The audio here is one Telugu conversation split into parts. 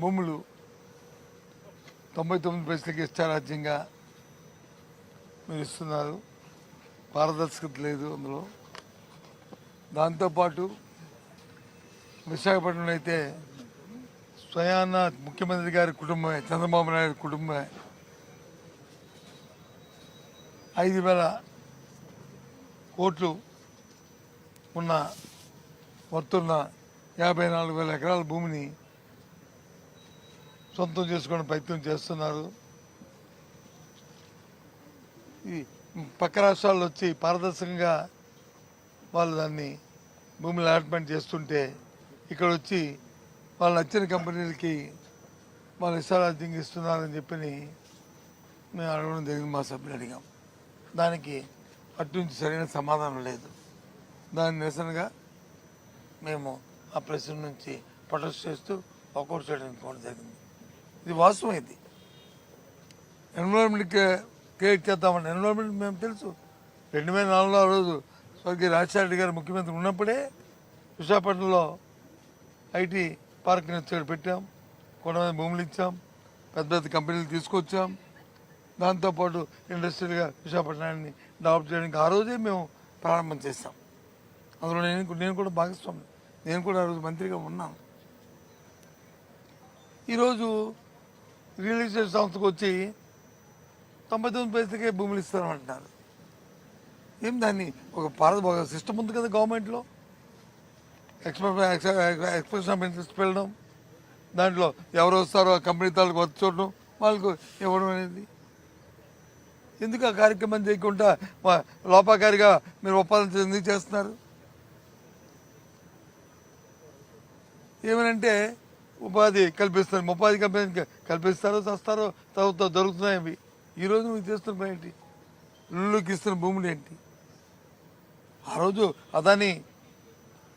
భూములు తొంభై తొమ్మిది పైసలకి ఇష్టారాజ్యంగా మీరు ఇస్తున్నారు. పారదర్శకత లేదు అందులో. దాంతోపాటు విశాఖపట్నంలో అయితే స్వయాన ముఖ్యమంత్రి గారి కుటుంబమే చంద్రబాబు నాయుడు కుటుంబమే. ఐదు వేల కోట్లు ఉన్న వర్తున్న యాభై నాలుగు వేల ఎకరాల భూమిని సొంతం చేసుకునే ప్రయత్నం చేస్తున్నారు. ఈ పక్క రాష్ట్రాల్లో వచ్చి పారదర్శకంగా వాళ్ళు దాన్ని భూములు అలాట్మెంట్ చేస్తుంటే ఇక్కడ వచ్చి వాళ్ళు నచ్చిన కంపెనీలకి వాళ్ళు ఇష్టారాజ్యంగా ఇస్తున్నారని చెప్పి మేము అడగడం జరిగింది మా సభ్యులు అడిగాం. దానికి అటు నుంచి సరైన సమాధానం లేదు. దాని నిరసనగా మేము ఆ ప్రశ్న నుంచి ప్రొటెస్ట్ చేస్తూ వాకౌట్ చేయడం కూడా జరిగింది. ఇది వాస్తవం ఇది. ఎన్విరాన్మెంట్ క్రియేట్ చేద్దామని. ఎన్విరాన్మెంట్ మేము తెలుసు. రెండు వేల నాలుగులో ఆ రోజు స్వర్గీయ రాజశేఖర గారు ముఖ్యమంత్రి ఉన్నప్పుడే విశాఖపట్నంలో ఐటీ పార్క్ని వచ్చి పెట్టాం. కొంతమంది భూములు ఇచ్చాం. పెద్ద పెద్ద కంపెనీలు తీసుకొచ్చాం. దాంతోపాటు ఇండస్ట్రియల్గా విశాఖపట్నాన్ని డెవలప్ చేయడానికి ఆ రోజే మేము ప్రారంభం చేశాం. అందులో నేను నేను కూడా భాగస్వామి. నేను కూడా ఆ రోజు మంత్రిగా ఉన్నాను. ఈరోజు రియల్ ఎస్టేట్ సంస్థకు వచ్చి తొంభై తొమ్మిది పైసలకే భూములు ఇస్తామంటున్నారు ఏం దాన్ని? ఒక పారద ఒక సిస్టమ్ ఉంది కదా గవర్నమెంట్లో. ఎక్స్ప్రెస్ ఎక్స్ప్రెషన్ ఆఫ్ ఇంట్రెస్ట్ వెళ్ళడం దాంట్లో ఎవరు వస్తారో ఆ కంపెనీ తాలకు వచ్చి చూడడం వాళ్ళకు ఇవ్వడం అనేది. ఎందుకు ఆ కార్యక్రమం చేయకుండా లోపాకారిగా మీరు ఒప్పందం ఎందుకు చేస్తున్నారు? ఏమనంటే ఉపాధి కల్పిస్తారు ఉపాధి కల్పి కల్పిస్తారో చస్తారో తర్వాత దొరుకుతున్నాయి అవి. ఈరోజు నువ్వు చేస్తున్న పని ఏంటి? ఇల్లుకి ఇస్తున్న భూములు ఏంటి? ఆ రోజు అదాని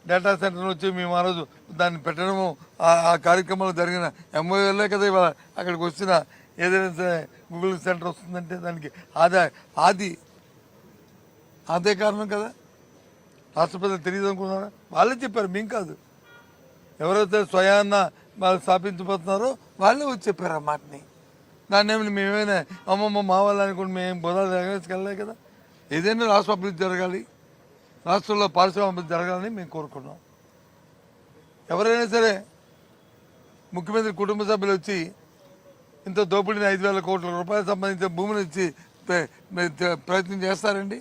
డేటా సెంటర్ వచ్చి మేము ఆ రోజు దాన్ని పెట్టడము ఆ- కార్యక్రమాలు కార్యక్రమంలో జరిగిన ఎంఓఎల్ఏ కదా ఇవాళ అక్కడికి వచ్చిన ఏదైనా గూగుల్ సెంటర్ వస్తుందంటే దానికి ఆదా ఆది అదే కారణం కదా? రాష్ట్ర ప్రజలు తెలియదు అనుకున్నారా? వాళ్ళే చెప్పారు మేము కాదు. ఎవరైతే స్వయాన్న వాళ్ళు స్థాపించబోతున్నారో వాళ్ళే వచ్చి చెప్పారు ఆ మాటని. దాన్ని ఏమైనా మేమేమైనా అమ్మమ్మ మా వాళ్ళు అనుకుంటే మేము బోధాలు వెళ్ళలే కదా. ఏదైనా రాష్ట్ర అభివృద్ధి జరగాలి రాష్ట్రంలో పారిశ్రామిక జరగాలని మేము కోరుకున్నాం. ఎవరైనా సరే ముఖ్యమంత్రి కుటుంబ సభ్యులు వచ్చి ఇంత దోపిడీని ఐదు వేల కోట్ల రూపాయలు సంబంధించిన భూమిని ఇచ్చి ప్రయత్నం చేస్తారండి.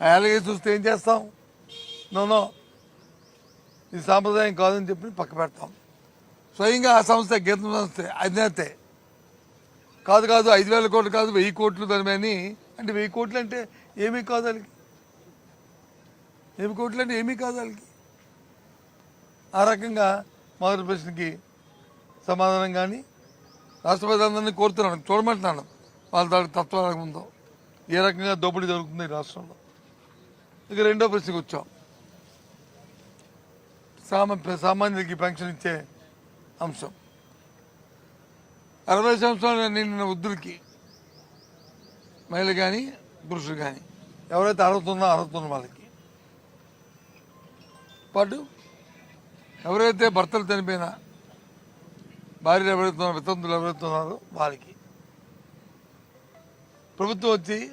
ఆ అలాగే చూస్తే ఏం చేస్తాం? నోనో ఇది సాంప్రదాయం కాదని చెప్పి పక్క పెడతాం స్వయంగా ఆ సంస్థ గీతం సంస్థ అధినేతే. కాదు కాదు ఐదు వేల కోట్లు కాదు వెయ్యి కోట్లు దాని అని. అంటే వెయ్యి కోట్లు అంటే ఏమీ కాదు వాళ్ళకి. ఏమి కోట్లు అంటే ఏమీ కాదు వాళ్ళకి. ఆ రకంగా మొదటి ప్రశ్నకి సమాధానం కానీ రాష్ట్రపతి అందరినీ కోరుతున్నాను. చూడమంటున్నాను. వాళ్ళ దాని తత్వాలకు ఉందో ఏ రకంగా దోపిడీ జరుగుతుంది ఈ రాష్ట్రంలో? ఇక రెండో ప్రశ్నకు వచ్చాం. సామ సామాన్యులకి పెన్షన్ ఇచ్చే అంశం. అరవై సంవత్సరాలు నిండిన వృద్ధులకి మహిళ కానీ పురుషులు కానీ ఎవరైతే అర్హత అరుగుతున్న వాళ్ళకి. పాటు ఎవరైతే భర్తలు చనిపోయినా భార్యలు ఎవరైతున్నారో వితంతులు ఎవరైతున్నారో వాళ్ళకి. ప్రభుత్వం వచ్చి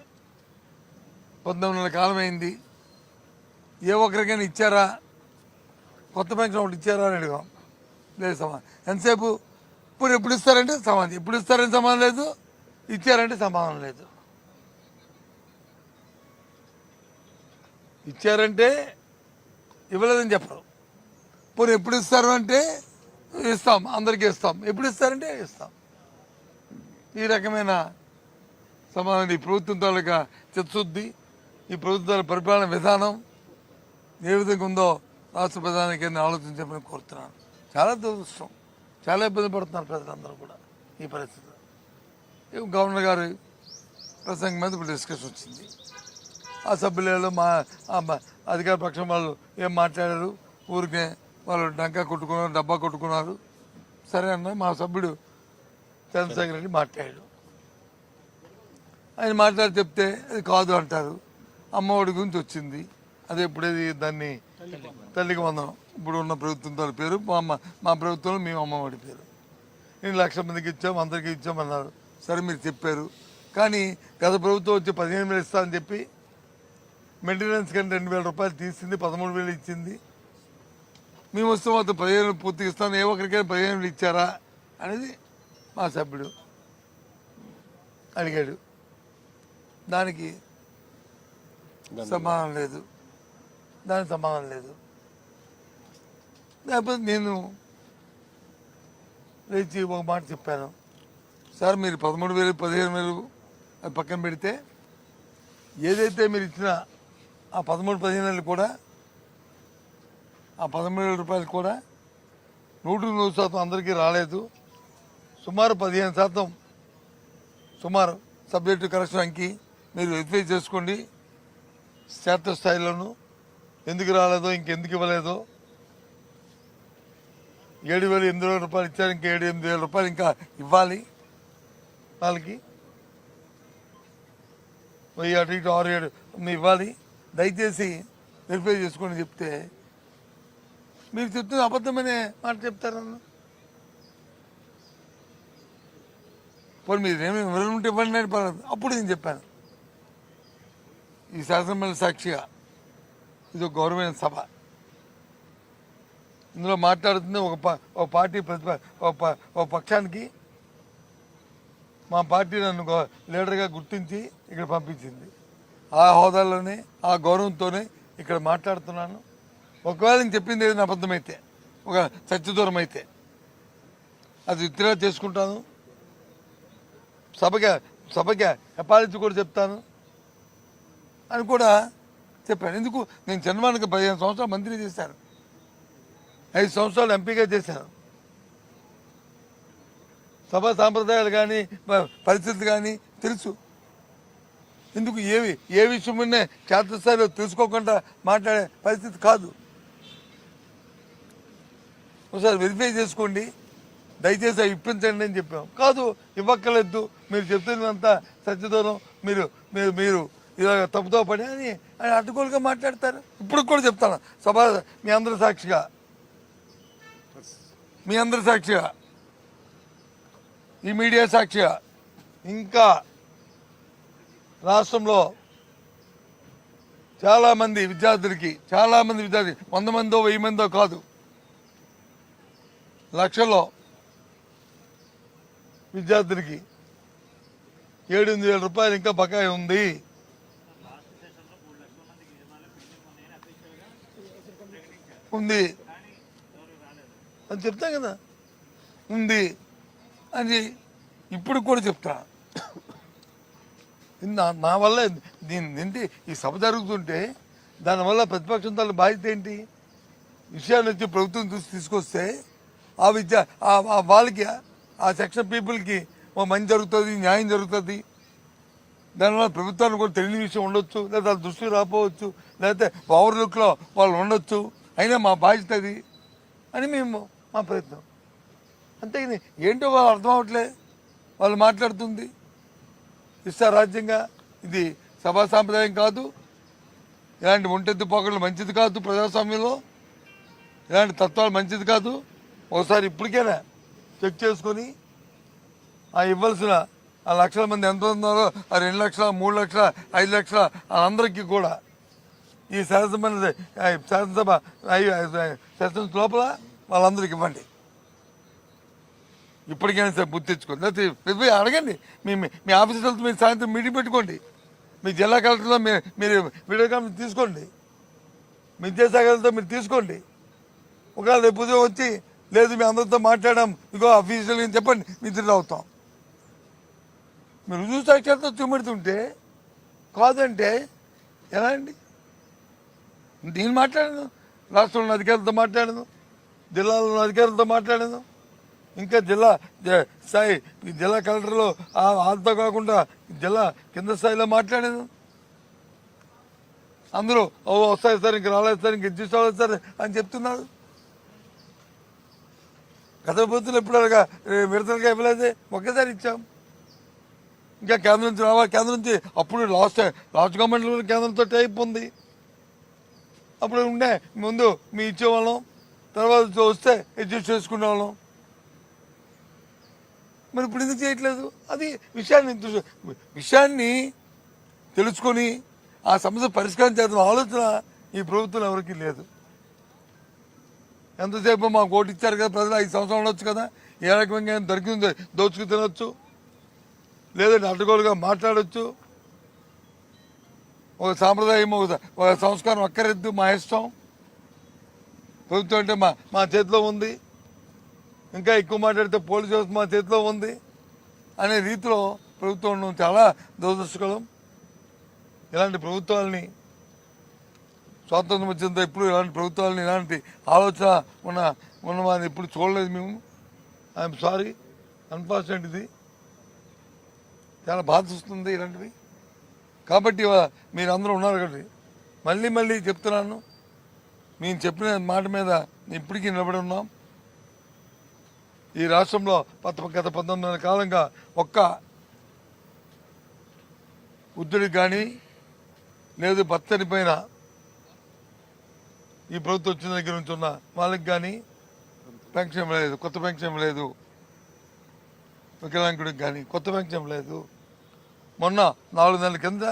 పంతొమ్మిది నెలల కాలం అయింది. ఏ ఒక్కరికైనా ఇచ్చారా? కొత్త పెన్షన్ ఒకటి ఇచ్చారా అని అడిగాం. లేదు సమాధానం. ఎంతసేపు? ఇప్పుడు ఎప్పుడు ఇస్తారంటే సమాధానం. ఎప్పుడు ఇస్తారంటే సమాధానం లేదు ఇచ్చారంటే సమాధానం లేదు. ఇచ్చారంటే ఇవ్వలేదని చెప్పరు. పోనీ ఎప్పుడు ఇస్తారు అంటే ఇస్తాం అందరికీ ఇస్తాం. ఎప్పుడు ఇస్తారంటే ఇస్తాం. ఈ రకమైన సమాధానం ఈ ప్రభుత్వం తాలూకా చిత్తశుద్ధి ఈ ప్రభుత్వాల పరిపాలన విధానం ఏ విధంగా ఉందో రాష్ట్ర ప్రధానికి నేను ఆలోచించమని కోరుతున్నాను. చాలా దురదృష్టం. చాలా ఇబ్బంది పడుతున్నారు ప్రజలందరూ కూడా ఈ పరిస్థితిలో గవర్నర్ గారి ప్రసంగం మీద ఇప్పుడు డిస్కషన్ వచ్చింది. ఆ సభ్యులలో మా అధికార పక్షం వాళ్ళు ఏం మాట్లాడారు? ఊరికే వాళ్ళు డంకా కొట్టుకున్నారు డబ్బా కొట్టుకున్నారు. సరే అన్న మా సభ్యుడు చంద్రశేఖర్ రెడ్డి మాట్లాడాడు. ఆయన మాట్లాడి చెప్తే అది కాదు అంటారు. అమ్మఒడి గురించి వచ్చింది. అదే ఇప్పుడేది దాన్ని తల్లికి వందనం. ఇప్పుడు ఉన్న ప్రభుత్వం తన పేరు మా అమ్మ మా ప్రభుత్వంలో మేము అమ్మఒడి పేరు. నేను లక్ష మందికి ఇచ్చాం అందరికి ఇచ్చామన్నారు సరే మీరు చెప్పారు. కానీ గత ప్రభుత్వం వచ్చి పదిహేను వేలు ఇస్తామని చెప్పి మెయింటెనెన్స్ కానీ రెండు వేల రూపాయలు తీసింది పదమూడు వేలు ఇచ్చింది. మేము వస్తే మాత్రం పదిహేను వేలు పూర్తిగా ఇస్తాను ఏ ఒక్కరికైనా పదిహేను వేలు ఇచ్చారా అనేది మా సభ్యుడు అడిగాడు. దానికి సమాధానం లేదు. దానికి సమాధానం లేదు. లేకపోతే నేను లేచి ఒక మాట చెప్పాను. సార్ మీరు పదమూడు వేలు పదిహేను వేలు అది పక్కన పెడితే ఏదైతే మీరు ఇచ్చిన ఆ పదమూడు పదిహేను వేలు కూడా ఆ పదమూడు వేల రూపాయలు కూడా నూటికి నూరు శాతం అందరికీ రాలేదు. సుమారు పదిహేను శాతం సుమారు సబ్జెక్టు కరెక్షన్ అంకి మీరు వెరిఫై చేసుకోండి. స్టేట్ స్థాయిలోనూ ఎందుకు రాలేదో ఇంకెందుకు ఇవ్వలేదో. ఏడు వేలు ఎనిమిది వేల రూపాయలు ఇచ్చారు ఇంకా ఏడు ఎనిమిది వేల రూపాయలు ఇంకా ఇవ్వాలి వాళ్ళకి. వెయ్యి అటు ఇటు ఆరు ఏడు మీరు ఇవ్వాలి. దయచేసి వెరిఫై చేసుకొని చెప్తే. మీరు చెప్తున్న అబద్ధమనే మాట చెప్తారన్న పోనీ మీరు ఏమి వివరణ ఉంటే ఇవ్వండి అని పర్వాలేదు అప్పుడు నేను చెప్పాను. ఈ శాసనమండలి సాక్షిగా. ఇది ఒక గౌరవమైన సభ. ఇందులో మాట్లాడుతుంది ఒక ఒక పార్టీ ప్రతిప ఒక ప- ఒక పక్షానికి మా పార్టీ నన్ను లీడర్గా గుర్తించి ఇక్కడ పంపించింది. ఆ హోదాలోనే ఆ గౌరవంతోనే ఇక్కడ మాట్లాడుతున్నాను. ఒకవేళ నేను చెప్పింది ఏదైనా అబద్ధమైతే ఒక సత్యదూరం అయితే అది విత్డ్రా చేసుకుంటాను. సభగా సభగా అపాలజీ కూడా చెప్తాను. అని కూడా చెప్పాను. ఎందుకు? నేను జన్మానికి పదిహేను సంవత్సరాలు మంత్రి చేశాను. ఐదు సంవత్సరాలు ఎంపీగా చేశాను. సభ సాంప్రదాయాలు కానీ పరిస్థితులు కానీ తెలుసు. ఎందుకు? ఏవి ఏ విషయం క్షేత్రస్థాయిలో తెలుసుకోకుండా మాట్లాడే పరిస్థితి కాదు. ఒకసారి వెరిఫై చేసుకోండి. దయచేసి అవి ఇప్పించండి అని చెప్పాం. కాదు ఇవ్వక్కర్లేదు. మీరు చెప్తున్నంత సత్యదూరం మీరు మీరు మీరు ఇలా తప్పుతో పడి అని అని అడ్డుకోలుగా మాట్లాడతారు. ఇప్పుడు కూడా చెప్తాను. సభ మీ అందరి సాక్షిగా. మీ అందరి సాక్షిగా. ఈ మీడియా సాక్షిగా. ఇంకా రాష్ట్రంలో చాలామంది విద్యార్థులకి చాలామంది విద్యార్థి వంద మందో వెయ్యి మందో కాదు. లక్షల్లో విద్యార్థులకి ఏడు రూపాయలు ఇంకా బకాయి ఉంది. ఉంది. అని చెప్తా కదా. ఉంది అని ఇప్పుడు కూడా చెప్తా. నా నా వల్ల దీని ఏంటి ఈ సభ జరుగుతుంటే దానివల్ల ప్రతిపక్షం తల బాధ్యత ఏంటి? విషయాన్ని వచ్చి ప్రభుత్వం చూసి తీసుకొస్తే ఆ విద్య ఆ- వాళ్ళకి ఆ సెక్షన్ పీపుల్కి ఓ మంచి జరుగుతుంది న్యాయం జరుగుతుంది. దానివల్ల ప్రభుత్వానికి కూడా తెలియని విషయం ఉండొచ్చు లేదా వాళ్ళ దృష్టికి రాకపోవచ్చు లేకపోతే పవర్ లుక్లో వాళ్ళు ఉండొచ్చు. అయినా మా బాధ్యత అది అని మేము మా ప్రయత్నం. అంతేగాని ఏంటో వాళ్ళు అర్థం అవట్లే వాళ్ళు మాట్లాడుతుంది. ఇష్టారాజ్యంగా ఇది సభా సాంప్రదాయం కాదు. ఇలాంటి ఒంటెద్దు పోకళ్ళు మంచిది కాదు ప్రజాస్వామ్యంలో. ఇలాంటి తత్వాలు మంచిది కాదు. ఒకసారి ఇప్పటికైనా చెక్ చేసుకొని ఆ ఇవ్వాల్సిన ఆ లక్షల మంది ఎంత ఉన్నారో ఆ రెండు లక్షల మూడు లక్షల ఐదు లక్షల వాళ్ళందరికీ కూడా ఈ శాసనమండలి శాసనసభ శాసన లోపల వాళ్ళందరికి ఇవ్వండి. ఇప్పటికైనా సరే బుద్ధి తెచ్చుకోండి. లేకపోతే అడగండి. మీ మీ- మీ ఆఫీసర్లతో మీరు సాయంత్రం మీటింగ్ పెట్టుకోండి. మీ జిల్లా కలెక్టర్లో మీరు మీరు వీడియో కాన్ఫరెన్స్ తీసుకోండి. మీ విద్యాశాఖలతో మీరు తీసుకోండి. ఒకవేళ రేపు ఉదయం వచ్చి లేదు మీ అందరితో మాట్లాడడం ఇగో అఫీషియల్ అని చెప్పండి. నిద్ర అవుతాం. మీరు రుజువు సాక్ష్యాలతో చూపెడుతుంటే కాదంటే ఎలా అండి? నేను మాట్లాడాను. రాష్ట్రంలో ఉన్న అధికారులతో మాట్లాడాను. జిల్లాలో అధికారులతో మాట్లాడాను. ఇంకా జిల్లా స్థాయి ఈ జిల్లా కలెక్టర్లో ఆ- వాళ్ళతో కాకుండా జిల్లా కింద స్థాయిలో మాట్లాడాను. అందరూ ఓ వస్తాయి సార్ ఇంక రాలేదు సార్ ఇంక అడ్జస్ట్ సార్ అని చెప్తున్నారు. గత ప్రభుత్వం ఎప్పుడు అలాగా విడతలుగా ఇవ్వలేదు? ఒకేసారి ఇచ్చాం. ఇంకా కేంద్రం నుంచి రావాలి కేంద్రం నుంచి అప్పుడు లాస్ట్ లాస్ట్ గవర్నమెంట్ కేంద్రంతో టైప్ ఉంది. అప్పుడు ఉండే. ముందు మీ ఇచ్చేవాళ్ళం. తర్వాత వస్తే అడ్జస్ట్ చేసుకునే వాళ్ళం మరి ఇప్పుడు ఎందుకు చేయట్లేదు? అది విషయాన్ని విషయాన్ని తెలుసుకొని ఆ సమస్య పరిష్కారం చేద్దాం ఆలోచన ఈ ప్రభుత్వం ఎవరికీ లేదు. ఎంతసేపు మాకు ఓటు ఇచ్చారు కదా ప్రజలు? ఐదు సంవత్సరాలు ఉండొచ్చు కదా? ఏ రకంగా దొరికింది దోచుకు తినొచ్చు. లేదంటే అడ్డగోలుగా మాట్లాడచ్చు. ఒక సాంప్రదాయం ఒక సంస్కారం అక్కరెద్దు మా ఇష్టం. ప్రభుత్వం అంటే మా మా చేతిలో ఉంది. ఇంకా ఎక్కువ మాట్లాడితే పోలీసు వ్యవస్థ మా చేతిలో ఉంది అనే రీతిలో ప్రభుత్వం ఉండడం చాలా దురదృష్టకరం. ఇలాంటి ప్రభుత్వాలని స్వాతంత్రం వచ్చినంత ఎప్పుడు ఇలాంటి ప్రభుత్వాలని ఇలాంటి ఆలోచన ఉన్న ఉన్నవాన్ని ఇప్పుడు ఎప్పుడు చూడలేదు మేము. I'm sorry. అన్ఫార్చునేట్ ఇది. చాలా బాధ వస్తుంది ఇలాంటివి. కాబట్టి మీరు అందరూ ఉన్నారు కాబట్టి. మళ్ళీ మళ్ళీ చెప్తున్నాను. మేము చెప్పిన మాట మీద ఇప్పటికీ నిలబడి ఉన్నాం. ఈ రాష్ట్రంలో పత గత పంతొమ్మిది కాలంగా ఒక్క వృద్ధుడికి కానీ లేదు భర్తని పైన ఈ ప్రభుత్వం వచ్చిన దగ్గర నుంచి ఉన్న వాళ్ళకి కానీ పెన్షన్ లేదు కొత్త పెన్షన్ లేదు వికలాంగుడికి కానీ కొత్త పెన్షన్ లేదు. మొన్న నాలుగు నెలల కింద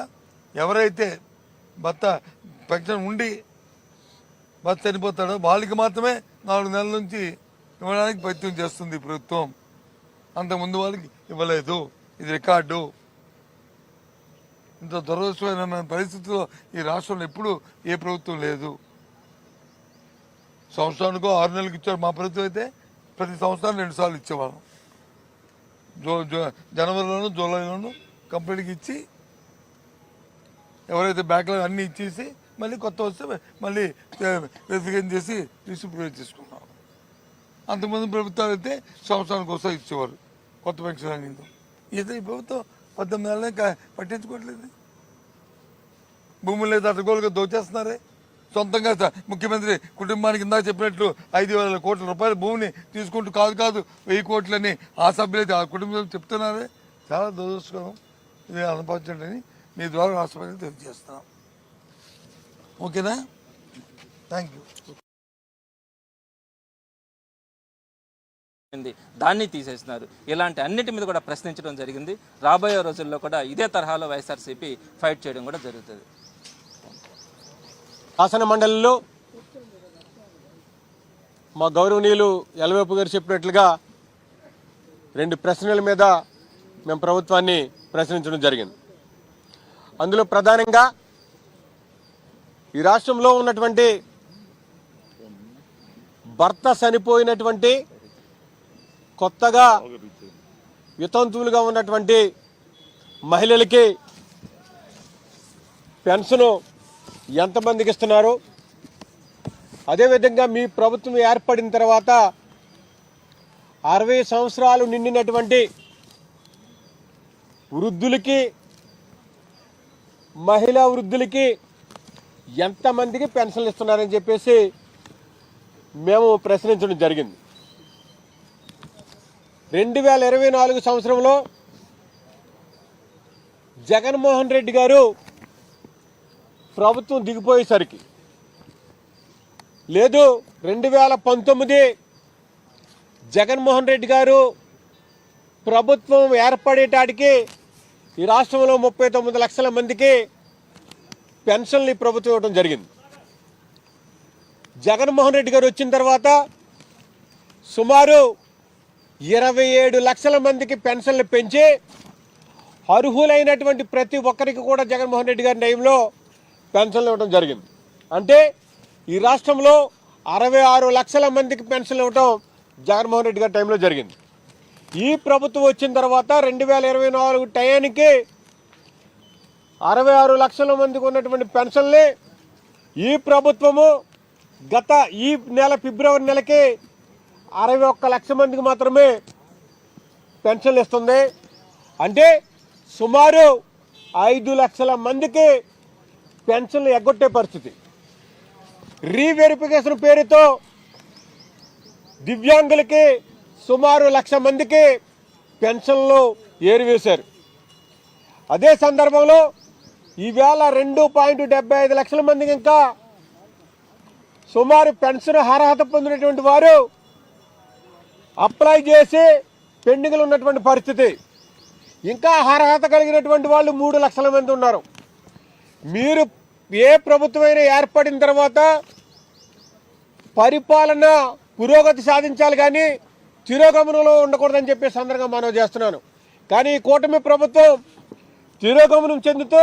ఎవరైతే భర్త పెన్షన్ ఉండి భర్త చనిపోతాడో వాళ్ళకి మాత్రమే నాలుగు నెలల నుంచి ఇవ్వడానికి ప్రయత్నం చేస్తుంది ప్రభుత్వం. అంతకుముందు వాళ్ళకి ఇవ్వలేదు. ఇది రికార్డు. ఇంత దురదృష్టమైన పరిస్థితుల్లో ఈ రాష్ట్రంలో ఎప్పుడు ఏ ప్రభుత్వం లేదు. సంవత్సరానికో ఆరు నెలలకు ఇచ్చారు మా ప్రభుత్వం అయితే ప్రతి సంవత్సరం రెండు సార్లు ఇచ్చేవాళ్ళం. జూ జనవరిలోను జూలైలోను కంప్లీట్గా ఇచ్చి ఎవరైతే బ్యాక్లాగ్ అన్నీ ఇచ్చేసి మళ్ళీ కొత్త వస్తే మళ్ళీ వెరిఫికేషన్ చేసి డిస్ట్రిబ్యూట్ చేసుకున్నాం. అంతకుముందు ప్రభుత్వాలు అయితే సంవత్సరానికి ఒకసారి ఇచ్చేవారు కొత్త పెన్షన్ అనేది. ఇది ఈ ప్రభుత్వం పద్దెనిమిది నెలలే పట్టించుకోవట్లేదు. భూములు లేదు అడ్డగోలుగా దోచేస్తున్నారే. సొంతంగా ముఖ్యమంత్రి కుటుంబానికి ఇందాక చెప్పినట్లు ఐదు వేల కోట్ల రూపాయల భూమిని తీసుకుంటూ కాదు కాదు వెయ్యి కోట్లని ఆ సభ్యులైతే ఆ కుటుంబం చెప్తున్నారే. చాలా దురదృష్టకరం. ఇది అనుభవించండి. మీ ద్వారా రాష్ట్రపతి తెలియజేస్తున్నాం. ఓకేనా? Thank you. దాన్ని తీసేసినారు ఇలాంటి అన్నిటి మీద కూడా ప్రశ్నించడం జరిగింది. రాబోయే రోజుల్లో కూడా ఇదే తరహాలో వైఎస్ఆర్సీపీ ఫైట్ చేయడం కూడా జరుగుతుంది. శాసన మండలిలో మా గౌరవనీయులు ఎలవేపు గారు చెప్పినట్లుగా రెండు ప్రశ్నల మీద మేము ప్రభుత్వాన్ని ప్రశ్నించడం జరిగింది. అందులో ప్రధానంగా ఈ రాష్ట్రంలో ఉన్నటువంటి భర్త చనిపోయినటువంటి కొత్తగా వితంతువులుగా ఉన్నటువంటి మహిళలకి పెన్షను ఎంతమందికి ఇస్తున్నారు? అదేవిధంగా మీ ప్రభుత్వం ఏర్పడిన తర్వాత అరవై సంవత్సరాలు నిండినటువంటి వృద్ధులకి మహిళా వృద్ధులకి ఎంతమందికి పెన్షన్లు ఇస్తున్నారని చెప్పేసి మేము ప్రశ్నించడం జరిగింది. రెండు వేల ఇరవై నాలుగు సంవత్సరంలో జగన్మోహన్ రెడ్డి గారు ప్రభుత్వం దిగిపోయేసరికి లేదు రెండు వేల పంతొమ్మిది జగన్మోహన్ రెడ్డి గారు ప్రభుత్వం ఏర్పడేటాడికి ఈ రాష్ట్రంలో ముప్పై తొమ్మిది లక్షల మందికి పెన్షన్లు ఈ ప్రభుత్వం ఇవ్వడం జరిగింది. జగన్మోహన్ రెడ్డి గారు వచ్చిన తర్వాత సుమారు ఇరవై ఏడు లక్షల మందికి పెన్షన్లు పెంచి అర్హులైనటువంటి ప్రతి ఒక్కరికి కూడా జగన్మోహన్ రెడ్డి గారి టైంలో పెన్షన్లు ఇవ్వడం జరిగింది. అంటే ఈ రాష్ట్రంలో అరవై ఆరు లక్షల మందికి పెన్షన్లు ఇవ్వడం జగన్మోహన్ రెడ్డి గారి టైంలో జరిగింది. ఈ ప్రభుత్వం వచ్చిన తర్వాత రెండు వేల ఇరవై నాలుగు టయానికి అరవై ఆరు లక్షల మందికి ఉన్నటువంటి పెన్షన్లే ఈ ప్రభుత్వము గత ఈ నెల ఫిబ్రవరి నెలకి అరవై ఒక్క లక్ష మందికి మాత్రమే పెన్షన్లు ఇస్తుంది. అంటే సుమారు ఐదు లక్షల మందికి పెన్షన్లు ఎగ్గొట్టే పరిస్థితి. రీవెరిఫికేషన్ పేరుతో దివ్యాంగులకి సుమారు లక్ష మందికి పెన్షన్లు ఏరివేశారు అదే సందర్భంలో ఈవేళ రెండు పాయింట్ డెబ్బై ఐదు లక్షల మందికి ఇంకా సుమారు పెన్షన్ అర్హత పొందినటువంటి వారు అప్లై చేసి పెండింగ్లు ఉన్నటువంటి పరిస్థితి. ఇంకా అర్హత కలిగినటువంటి వాళ్ళు మూడు లక్షల మంది ఉన్నారు. మీరు ఏ ప్రభుత్వమైనా ఏర్పడిన తర్వాత పరిపాలన పురోగతి సాధించాలి కానీ తిరోగమనంలో ఉండకూడదని చెప్పి సందర్భంగా మనం చేస్తున్నాను. కానీ ఈ కూటమి ప్రభుత్వం తిరోగమనం చెందుతూ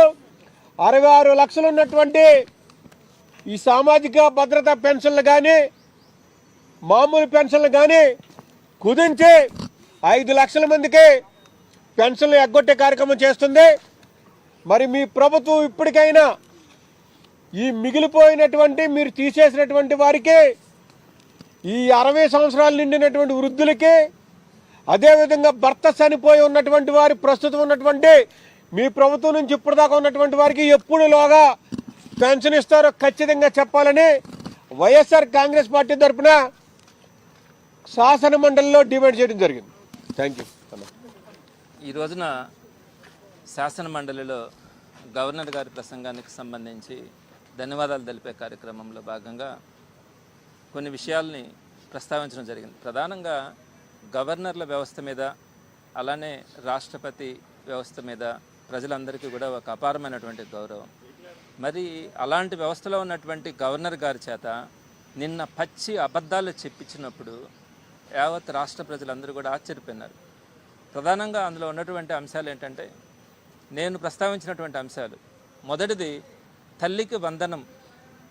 అరవై ఆరు లక్షలు ఉన్నటువంటి ఈ సామాజిక భద్రత పెన్షన్లు కానీ మామూలు పెన్షన్లు కానీ కుదించి ఐదు లక్షల మందికి పెన్షన్లు ఎగ్గొట్టే కార్యక్రమం చేస్తుంది. మరి మీ ప్రభుత్వం ఇప్పటికైనా ఈ మిగిలిపోయినటువంటి మీరు తీసేసినటువంటి వారికి ఈ అరవై సంవత్సరాలు నిండినటువంటి వృద్ధులకి అదేవిధంగా భర్త చనిపోయి ఉన్నటువంటి వారి ప్రస్తుతం ఉన్నటువంటి మీ ప్రభుత్వం నుంచి ఇప్పటిదాకా ఉన్నటువంటి వారికి ఎప్పుడులోగా పెన్షన్ ఇస్తారో ఖచ్చితంగా చెప్పాలని వైఎస్ఆర్ కాంగ్రెస్ పార్టీ తరఫున శాసన మండలిలో డిమాండ్ చేయడం జరిగింది. థ్యాంక్ యూ ఈ రోజున శాసన మండలిలో గవర్నర్ గారి ప్రసంగానికి సంబంధించి ధన్యవాదాలు తెలిపే కార్యక్రమంలో భాగంగా కొన్ని విషయాల్ని ప్రస్తావించడం జరిగింది. ప్రధానంగా గవర్నర్ల వ్యవస్థ మీద అలానే రాష్ట్రపతి వ్యవస్థ మీద ప్రజలందరికీ కూడా ఒక అపారమైనటువంటి గౌరవం. మరి అలాంటి వ్యవస్థలో ఉన్నటువంటి గవర్నర్ గారి చేత నిన్న పచ్చి అబద్ధాలు చెప్పించినప్పుడు యావత్ రాష్ట్ర ప్రజలందరూ కూడా ఆశ్చర్యపోయినారు. ప్రధానంగా అందులో ఉన్నటువంటి అంశాలు ఏంటంటే నేను ప్రస్తావించినటువంటి అంశాలు. మొదటిది తల్లికి వందనం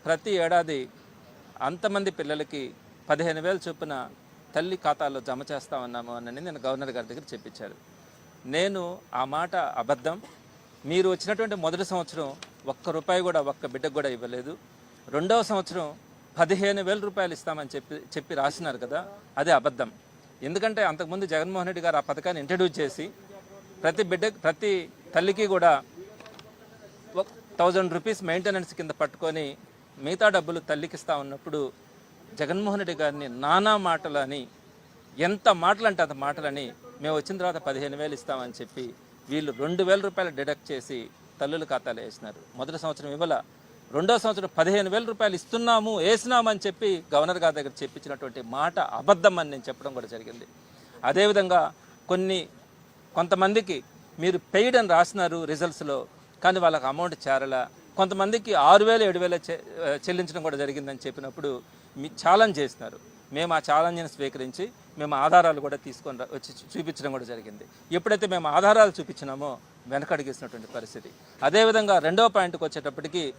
ప్రతి ఏడాది అంతమంది పిల్లలకి పదిహేను వేలు చొప్పున తల్లి ఖాతాలో జమ చేస్తా ఉన్నాము అని నేను గవర్నర్ గారి దగ్గర చెప్పించారు. నేను ఆ మాట అబద్ధం. మీరు వచ్చినటువంటి మొదటి సంవత్సరం ఒక్క రూపాయి కూడా ఒక్క బిడ్డకు కూడా ఇవ్వలేదు. రెండవ సంవత్సరం పదిహేను వేల రూపాయలు ఇస్తామని చెప్పి చెప్పి రాసినారు కదా అదే అబద్ధం. ఎందుకంటే అంతకుముందు జగన్మోహన్ రెడ్డి గారు ఆ పథకాన్ని ఇంట్రడ్యూస్ చేసి ప్రతి బిడ్డ ప్రతి తల్లికి కూడా థౌజండ్ రూపీస్ మెయింటెనెన్స్ కింద పట్టుకొని మిగతా డబ్బులు తల్లికిస్తా ఉన్నప్పుడు జగన్మోహన్ రెడ్డి గారిని నానా మాటలని ఎంత మాటలు అంటే అంత మాటలని మేము వచ్చిన తర్వాత పదిహేను వేలు ఇస్తామని చెప్పి వీళ్ళు రెండు వేల రూపాయలు డిడక్ట్ చేసి తల్లుల ఖాతాలో వేసినారు. మొదటి సంవత్సరం ఇవ్వాల. రెండో సంవత్సరం పదిహేను వేల రూపాయలు ఇస్తున్నాము వేసినామని చెప్పి గవర్నర్ గారి దగ్గర చెప్పించినటువంటి మాట అబద్ధం అని నేను చెప్పడం కూడా జరిగింది. అదేవిధంగా కొన్ని కొంతమందికి మీరు పెయిడ్ అని రాసినారు రిజల్ట్స్లో కానీ వాళ్ళకి అమౌంట్ చేరలా. కొంతమందికి ఆరు వేల ఏడు వేలు చె- చెల్లించడం కూడా జరిగిందని చెప్పినప్పుడు మీ ఛాలెంజ్ చేసినారు మేము ఆ ఛాలెంజ్ని స్వీకరించి మేము ఆధారాలు కూడా తీసుకొని వచ్చి చూపించడం కూడా జరిగింది. ఎప్పుడైతే మేము ఆధారాలు చూపించినామో వెనకడిగేసినటువంటి పరిస్థితి. అదేవిధంగా రెండవ పాయింట్కి వచ్చేటప్పటికి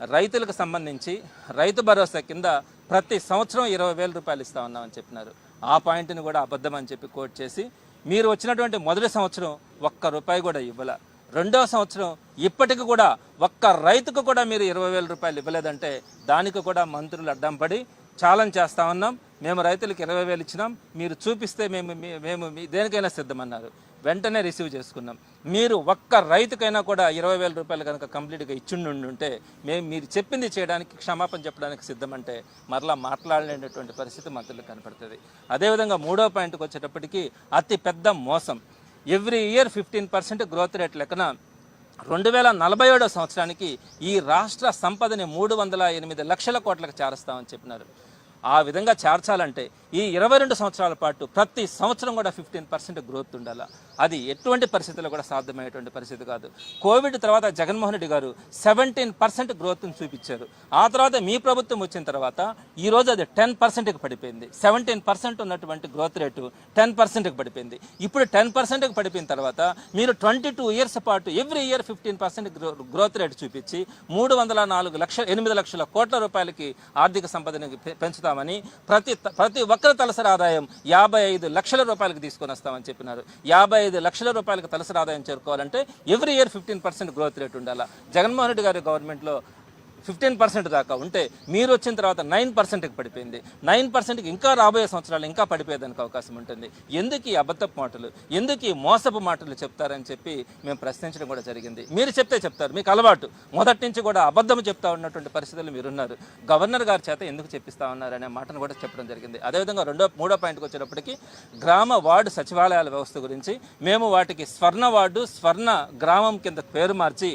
రైతులకు సంబంధించి రైతు భరోసా కింద ప్రతి సంవత్సరం ఇరవై వేల రూపాయలు ఇస్తా ఉన్నామని చెప్పినారు. ఆ పాయింట్ని కూడా అబద్ధం అని చెప్పి కోట్ చేసి మీరు వచ్చినటువంటి మొదటి సంవత్సరం ఒక్క రూపాయి కూడా ఇవ్వలే. రెండవ సంవత్సరం ఇప్పటికి కూడా ఒక్క రైతుకు కూడా మీరు ఇరవై వేల రూపాయలు ఇవ్వలేదంటే దానికి కూడా మంత్రులు అడ్డం పడి ఛాలెంజ్ చేస్తా ఉన్నాం. మేము రైతులకు ఇరవై వేలు ఇచ్చినాం. మీరు చూపిస్తే మేము మీ- మేము మీ- దేనికైనా సిద్ధమన్నారు. వెంటనే రిసీవ్ చేసుకున్నాం. మీరు ఒక్క రైతుకైనా కూడా ఇరవై వేల రూపాయలు కనుక కంప్లీట్గా ఇచ్చిండి ఉంటే మేము మీరు చెప్పింది చేయడానికి క్షమాపణ చెప్పడానికి సిద్ధమంటే మరలా మాట్లాడలేనటువంటి పరిస్థితి మంత్రులకు కనపడుతుంది. అదేవిధంగా మూడో పాయింట్కి వచ్చేటప్పటికి అతి పెద్ద మోసం. Every year fifteen percent growth rate లెక్కన రెండు వేల నలభై ఏడో సంవత్సరానికి ఈ రాష్ట్ర సంపదని మూడు వందల ఎనిమిది లక్షల కోట్లకు చేరుస్తామని చెప్పినారు. ఆ విధంగా చేర్చాలంటే ఈ ఇరవై రెండు సంవత్సరాల పాటు ప్రతి సంవత్సరం కూడా ఫిఫ్టీన్ పర్సెంట్ గ్రోత్ ఉండాలి? అది ఎటువంటి పరిస్థితుల్లో కూడా సాధ్యమయ్యేటువంటి పరిస్థితి కాదు. కోవిడ్ తర్వాత జగన్మోహన్ రెడ్డి గారు సెవెంటీన్ పర్సెంట్ గ్రోత్ని చూపించారు. ఆ తర్వాత మీ ప్రభుత్వం వచ్చిన తర్వాత ఈరోజు అది టెన్ పర్సెంట్కి పడిపోయింది. సెవెంటీన్ పర్సెంట్ ఉన్నటువంటి గ్రోత్ రేటు టెన్ పర్సెంట్కి పడిపోయింది. ఇప్పుడు టెన్ పర్సెంట్కి పడిపోయిన తర్వాత మీరు ట్వంటీ టూ ఇయర్స్ పాటు every year fifteen percent growth rate చూపించి మూడు వందల నాలుగు లక్షల ఎనిమిది లక్షల కోట్ల రూపాయలకి ఆర్థిక సంపదని పెంచుతామని ప్రతి ప్రతి ఒక్కరి తలసరి ఆదాయం యాభై ఐదు లక్షల రూపాయలకు తీసుకొని వస్తామని చెప్పినారు. యాభై ఐదు లక్షల రూపాయలకు తలసరి ఆదాయం చేరుకోవాలంటే every year fifteen percent growth rate ఉండాలి? జగన్మోహన్ రెడ్డి గారి గవర్నమెంట్లో ఫిఫ్టీన్ పర్సెంట్ దాకా ఉంటే మీరు వచ్చిన తర్వాత నైన్ పర్సెంట్కి పడిపోయింది. నైన్ పర్సెంట్కి ఇంకా రాబోయే సంవత్సరాలు ఇంకా పడిపోయేదానికి అవకాశం ఉంటుంది. ఎందుకు ఈ అబద్ధపు మాటలు? ఎందుకు ఈ మోసపు మాటలు చెప్తారని చెప్పి మేము ప్రశ్నించడం కూడా జరిగింది. మీరు చెప్తే చెప్తారు. మీకు అలవాటు. మొదటి నుంచి కూడా అబద్ధం చెప్తా ఉన్నటువంటి పరిస్థితులు మీరున్నారు. గవర్నర్ గారి చేత ఎందుకు చెప్పిస్తా ఉన్నారు అనే మాటను కూడా చెప్పడం జరిగింది. అదేవిధంగా రెండో మూడో పాయింట్కి వచ్చేటప్పటికి గ్రామ వార్డు సచివాలయాల వ్యవస్థ గురించి మేము వాటికి స్వర్ణ వార్డు స్వర్ణ గ్రామం కింద పేరు మార్చి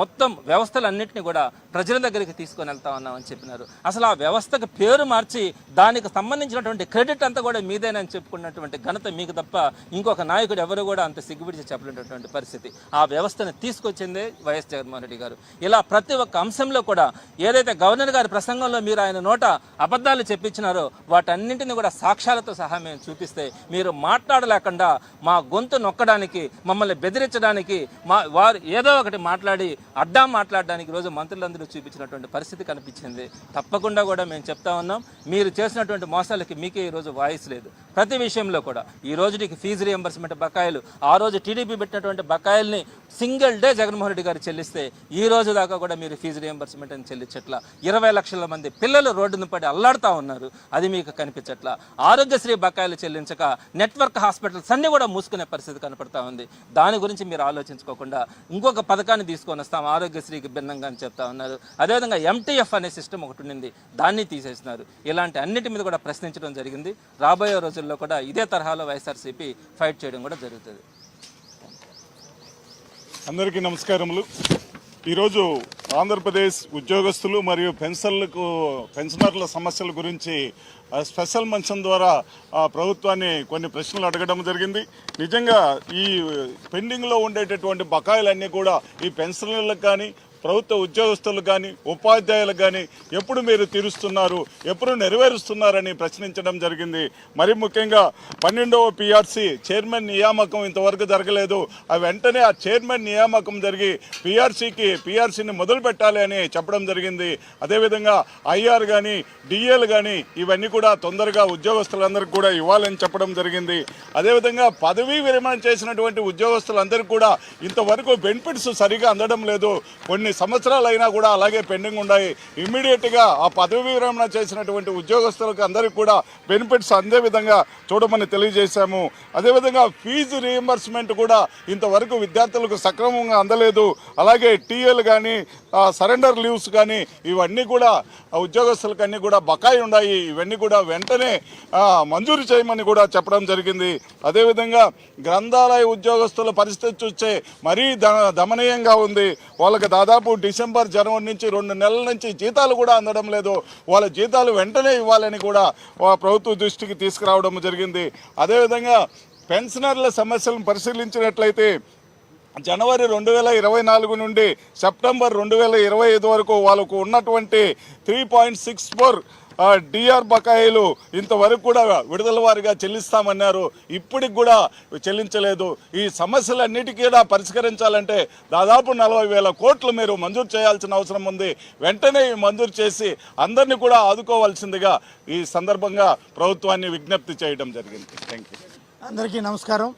మొత్తం వ్యవస్థలన్నింటినీ కూడా ప్రజల దగ్గరికి తీసుకొని వెళ్తా ఉన్నామని చెప్పినారు. అసలు ఆ వ్యవస్థకు పేరు మార్చి దానికి సంబంధించినటువంటి క్రెడిట్ అంతా కూడా మీదేనని చెప్పుకున్నటువంటి ఘనత మీకు తప్ప ఇంకొక నాయకుడు ఎవరు కూడా అంత సిగ్గుపిడిచి చెప్పలేనటువంటి పరిస్థితి. ఆ వ్యవస్థను తీసుకొచ్చిందే వైఎస్ జగన్మోహన్ రెడ్డి గారు. ఇలా ప్రతి ఒక్క అంశంలో కూడా ఏదైతే గవర్నర్ గారి ప్రసంగంలో మీరు ఆయన నోట అబద్ధాలు చెప్పించినారో వాటన్నింటినీ కూడా సాక్ష్యాలతో సహా మేము చూపిస్తే మీరు మాట్లాడలేకుండా మా గొంతు నొక్కడానికి మమ్మల్ని బెదిరించడానికి మా వారు ఏదో ఒకటి మాట్లాడి అడ్డా మాట్లాడడానికి ఈరోజు మంత్రులందరూ చూపించినటువంటి పరిస్థితి కనిపించింది. తప్పకుండా కూడా మేము చెప్తా ఉన్నాం. మీరు చేసినటువంటి మోసాలకి మీకే ఈరోజు వాయిస్ లేదు. ప్రతి విషయంలో కూడా ఈ రోజుకి ఫీజు రియంబర్స్మెంట్ బకాయిలు ఆ రోజు టీడీపీ పెట్టినటువంటి బకాయిల్ని సింగిల్ డే జగన్మోహన్ రెడ్డి గారు చెల్లిస్తే ఈ రోజు దాకా కూడా మీరు ఫీజు రియంబర్స్మెంట్ అని చెల్లించట్ల. ఇరవై లక్షల మంది పిల్లలు రోడ్డును పడి అల్లాడుతూ ఉన్నారు. అది మీకు కనిపించట్ల. ఆరోగ్యశ్రీ బకాయిలు చెల్లించక నెట్వర్క్ హాస్పిటల్స్ అన్ని కూడా మూసుకునే పరిస్థితి కనపడతా ఉంది. దాని గురించి మీరు ఆలోచించుకోకుండా ఇంకొక పథకాన్ని తీసుకొని వస్తాం ఆరోగ్యశ్రీకి భిన్నంగా అని చెప్తా ఉన్నారు. అదేవిధంగా ఎంటీఎఫ్ అనే సిస్టమ్ ఒకటి ఉండింది దాన్ని తీసేసినారు ఇలాంటి అన్నిటి మీద కూడా ప్రశ్నించడం జరిగింది. రాబోయే రోజుల్లో కూడా ఇదే తరహాలో వైఎస్ఆర్సీపీ ఫైట్ చేయడం కూడా జరుగుతుంది. అందరికీ నమస్కారములు. ఈరోజు ఆంధ్రప్రదేశ్ ఉద్యోగస్తులు మరియు పెన్షన్లకు పెన్షనర్ల సమస్యల గురించి స్పెషల్ మంచం ద్వారా ప్రభుత్వాన్ని కొన్ని ప్రశ్నలు అడగడం జరిగింది. నిజంగా ఈ పెండింగ్లో ఉండేటటువంటి బకాయిలన్నీ కూడా ఈ పెన్షనర్లకు కానీ ప్రభుత్వ ఉద్యోగస్తులు కానీ ఉపాధ్యాయులు కానీ ఎప్పుడు మీరు తీరుస్తున్నారు ఎప్పుడు నెరవేరుస్తున్నారని ప్రశ్నించడం జరిగింది. మరి ముఖ్యంగా పన్నెండవ పిఆర్సీ చైర్మన్ నియామకం ఇంతవరకు జరగలేదు. ఆ వెంటనే ఆ చైర్మన్ నియామకం జరిగి పిఆర్సీకి పిఆర్సీని మొదలు పెట్టాలి అని చెప్పడం జరిగింది. అదేవిధంగా ఐఆర్ కానీ డిఎల్ కానీ ఇవన్నీ కూడా తొందరగా ఉద్యోగస్తులందరికీ కూడా ఇవ్వాలని చెప్పడం జరిగింది. అదేవిధంగా పదవీ విరమణ చేసినటువంటి ఉద్యోగస్తులందరికీ కూడా ఇంతవరకు బెనిఫిట్స్ సరిగా అందడం లేదు. కొన్ని సంవత్సరాలు అయినా కూడా అలాగే పెండింగ్ ఉన్నాయి ఇమ్మీడియట్గా ఆ పదవీ విరమణ చేసినటువంటి ఉద్యోగస్తులకు అందరికీ కూడా బెనిఫిట్స్ అందే విధంగా చూడమని తెలియజేశాము. అదేవిధంగా ఫీజు రీఎంబర్స్మెంట్ కూడా ఇంతవరకు విద్యార్థులకు సక్రమంగా అందలేదు. అలాగే టీఎల్ కానీ సరెండర్ లీవ్స్ కానీ ఇవన్నీ కూడా ఉద్యోగస్తులకు అన్నీ కూడా బకాయి ఉన్నాయి ఇవన్నీ కూడా వెంటనే మంజూరు చేయమని కూడా చెప్పడం జరిగింది. అదేవిధంగా గ్రంథాలయ ఉద్యోగస్తుల పరిస్థితి చూస్తే మరీ ద దమనీయంగా ఉంది. వాళ్ళకి దాదాపు డిసెంబర్ జనవరి నుంచి రెండు నెలల నుంచి జీతాలు కూడా అందడం లేదు. వాళ్ళ జీతాలు వెంటనే ఇవ్వాలని కూడా ప్రభుత్వ దృష్టికి తీసుకురావడం జరిగింది. అదేవిధంగా పెన్షనర్ల సమస్యలను పరిశీలించినట్లయితే జనవరి రెండు వేల ఇరవై నాలుగు నుండి సెప్టెంబర్ రెండు వేల ఇరవై ఐదు వరకు వాళ్ళకు ఉన్నటువంటి three point six four DR బకాయిలు ఇంతవరకు కూడా విడుదల వారిగా చెల్లిస్తామన్నారు. ఇప్పటికి కూడా చెల్లించలేదు. ఈ సమస్యలన్నిటికీ కూడా పరిష్కరించాలంటే దాదాపు నలభై వేల కోట్లు మీరు మంజూరు చేయాల్సిన అవసరం ఉంది. వెంటనే మంజూరు చేసి అందరినీ కూడా ఆదుకోవాల్సిందిగా ఈ సందర్భంగా ప్రభుత్వాన్ని విజ్ఞప్తి చేయడం జరిగింది. థ్యాంక్ యూ అందరికీ నమస్కారం.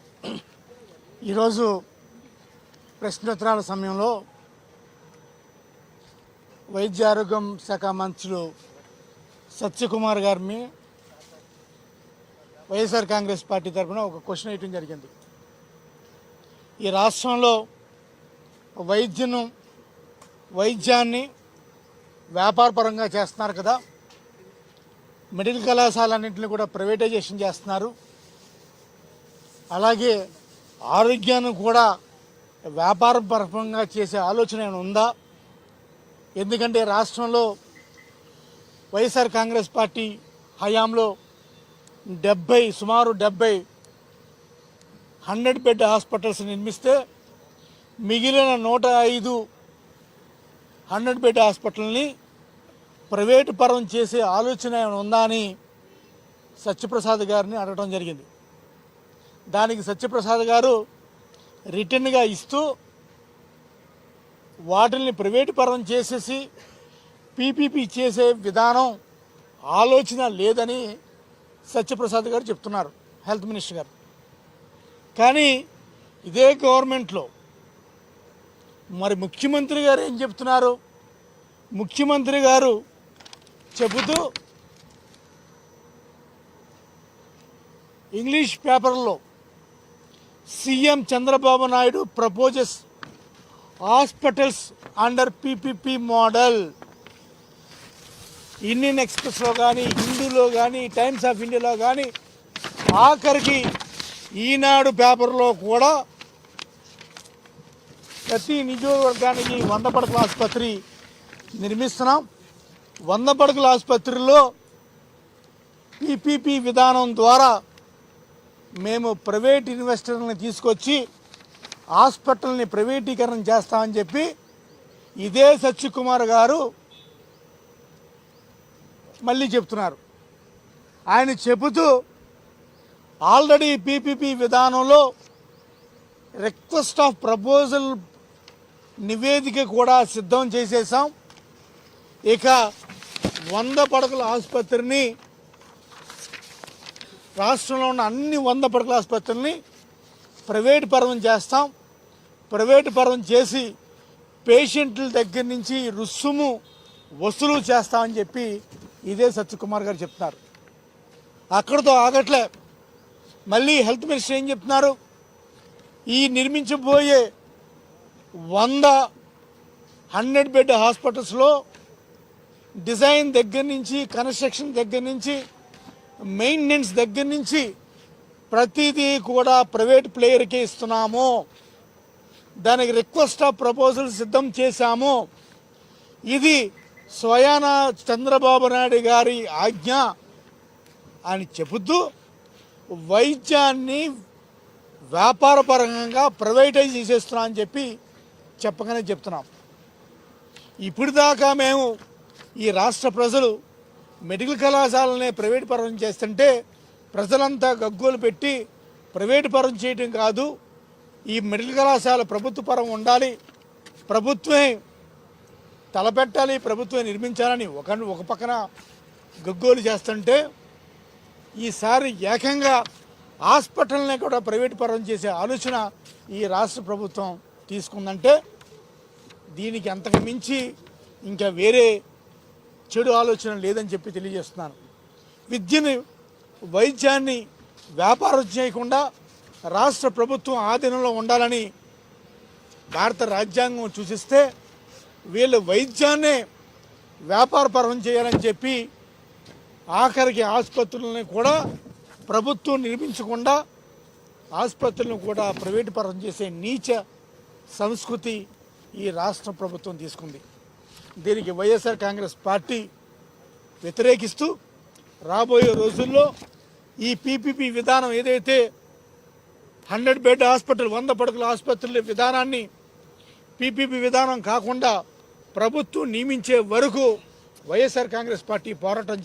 ఈరోజు ప్రశ్నోత్తరాల సమయంలో వైద్య ఆరోగ్యం శాఖ మంత్రులు సత్యకుమార్ గారిని వైఎస్ఆర్ కాంగ్రెస్ పార్టీ తరఫున ఒక క్వశ్చన్ వేయటం జరిగింది. ఈ రాష్ట్రంలో వైద్యను వైద్యాన్ని వ్యాపారపరంగా చేస్తున్నారు కదా. మెడికల్ కళాశాలన్నింటినీ కూడా ప్రైవేటైజేషన్ చేస్తున్నారు. అలాగే ఆరోగ్యాన్ని కూడా వ్యాపారపరంగా చేసే ఆలోచన ఏమైనా ఉందా? ఎందుకంటే రాష్ట్రంలో వైఎస్ఆర్ కాంగ్రెస్ పార్టీ హయాంలో డెబ్బై సుమారు డెబ్బై హండ్రెడ్ బెడ్ హాస్పిటల్స్ నిర్మిస్తే మిగిలిన నూట ఐదు హండ్రెడ్ బెడ్ హాస్పిటల్ని ప్రైవేటు పరం చేసే ఆలోచన ఏమైనా ఉందా అని సత్యప్రసాద్ గారిని అడగడం జరిగింది. దానికి సత్యప్రసాద్ గారు రిటర్న్గా ఇస్తూ వాటిని ప్రైవేటు పరం చేసేసి పీపీపీ చేసే విధానం ఆలోచన లేదని సత్యప్రసాద్ గారు చెప్తున్నారు హెల్త్ మినిస్టర్ గారు. కానీ ఇదే గవర్నమెంట్లో మరి ముఖ్యమంత్రి గారు ఏం చెప్తున్నారు? ముఖ్యమంత్రి గారు చెబుతూ ఇంగ్లీష్ పేపర్లో CM Chandrababu Naidu proposes hospitals under PPP model. Indian ఎక్స్ప్రెస్లో కానీ హిందూలో కానీ టైమ్స్ ఆఫ్ ఇండియాలో కానీ ఆఖరికి ఈనాడు పేపర్లో కూడా ప్రతి నియోజకవర్గానికి వంద పడకల ఆసుపత్రి నిర్మిస్తున్నాం. వంద పడకల ఆసుపత్రిలో పీపీపీ విధానం ద్వారా మేము ప్రైవేట్ ఇన్వెస్టర్లను తీసుకొచ్చి హాస్పిటల్ని ప్రైవేటీకరణ చేస్తామని చెప్పి ఇదే సత్యకుమార్ గారు మళ్ళీ చెప్తున్నారు. ఆయన చెబుతూ ఆల్రెడీ పీపీపీ విధానంలో రిక్వెస్ట్ ఆఫ్ ప్రపోజల్ నివేదిక కూడా సిద్ధం చేసేసాం ఇక వంద పడకల ఆసుపత్రిని రాష్ట్రంలో ఉన్న అన్ని వంద పడకల ఆసుపత్రుల్ని ప్రైవేట్ పరం చేస్తాం. ప్రైవేట్ పరం చేసి పేషెంట్ల దగ్గర నుంచి రుసుము వసూలు చేస్తామని చెప్పి ఇదే సత్యకుమార్ గారు చెప్తున్నారు. అక్కడితో ఆగట్లే. మళ్ళీ హెల్త్ మినిస్టర్ ఏం చెప్తున్నారు? ఈ నిర్మించబోయే వంద హండ్రెడ్ బెడ్ హాస్పిటల్స్లో డిజైన్ దగ్గర నుంచి కన్స్ట్రక్షన్ దగ్గర నుంచి మెయింటెనెన్స్ దగ్గర నుంచి ప్రతిదీ కూడా ప్రైవేట్ ప్లేయర్కే ఇస్తున్నాము. దానికి రిక్వెస్ట్ ఆఫ్ ప్రపోజల్ సిద్ధం చేశాము. ఇది స్వయాన చంద్రబాబు నాయుడు గారి ఆజ్ఞ అని చెబుతూ వైద్యాన్ని వ్యాపారపరంగా ప్రైవేటైజ్ చేసేస్తున్నా అని చెప్పి చెప్పగానే చెప్తున్నాం. ఇప్పుడు దాకా మేము ఈ రాష్ట్ర ప్రజలు మెడికల్ కళాశాలనే ప్రైవేట్ పరం చేస్తుంటే ప్రజలంతా గగ్గోలు పెట్టి ప్రైవేట్ పరం చేయటం కాదు ఈ మెడికల్ కళాశాల ప్రభుత్వ పరం ఉండాలి. ప్రభుత్వమే తలపెట్టాలి ప్రభుత్వం నిర్మించాలని ఒక ఒక పక్కన గగ్గోలు చేస్తుంటే ఈసారి ఏకంగా హాస్పిటల్ని కూడా ప్రైవేట్ పరం చేసే ఆలోచన ఈ రాష్ట్ర ప్రభుత్వం తీసుకుందంటే దీనికి అంతకు మించి ఇంకా వేరే చెడు ఆలోచన లేదని చెప్పి తెలియజేస్తున్నాను. విద్యని వైద్యాన్ని వ్యాపారం చేయకుండా రాష్ట్ర ప్రభుత్వం ఆధీనంలో ఉండాలని భారత రాజ్యాంగం సూచిస్తే వీళ్ళు వైద్యాన్నే వ్యాపారపరం చేయాలని చెప్పి ఆఖరికి ఆసుపత్రులని కూడా ప్రభుత్వం నిర్మించకుండా ఆసుపత్రులను కూడా ప్రైవేటు పరం చేసే నీచ సంస్కృతి ఈ రాష్ట్ర ప్రభుత్వం తీసుకుంది. దీనికి వైఎస్ఆర్ కాంగ్రెస్ పార్టీ వ్యతిరేకిస్తూ రాబోయే రోజుల్లో ఈ పీపీపీ విధానం ఏదైతే హండ్రెడ్ బెడ్ హాస్పిటల్ వంద పడకల ఆసుపత్రుల విధానాన్ని పీపీపీ విధానం కాకుండా ప్రభుత్వం నియమించే వరకు వైఎస్ఆర్ కాంగ్రెస్ పార్టీ పోరాటం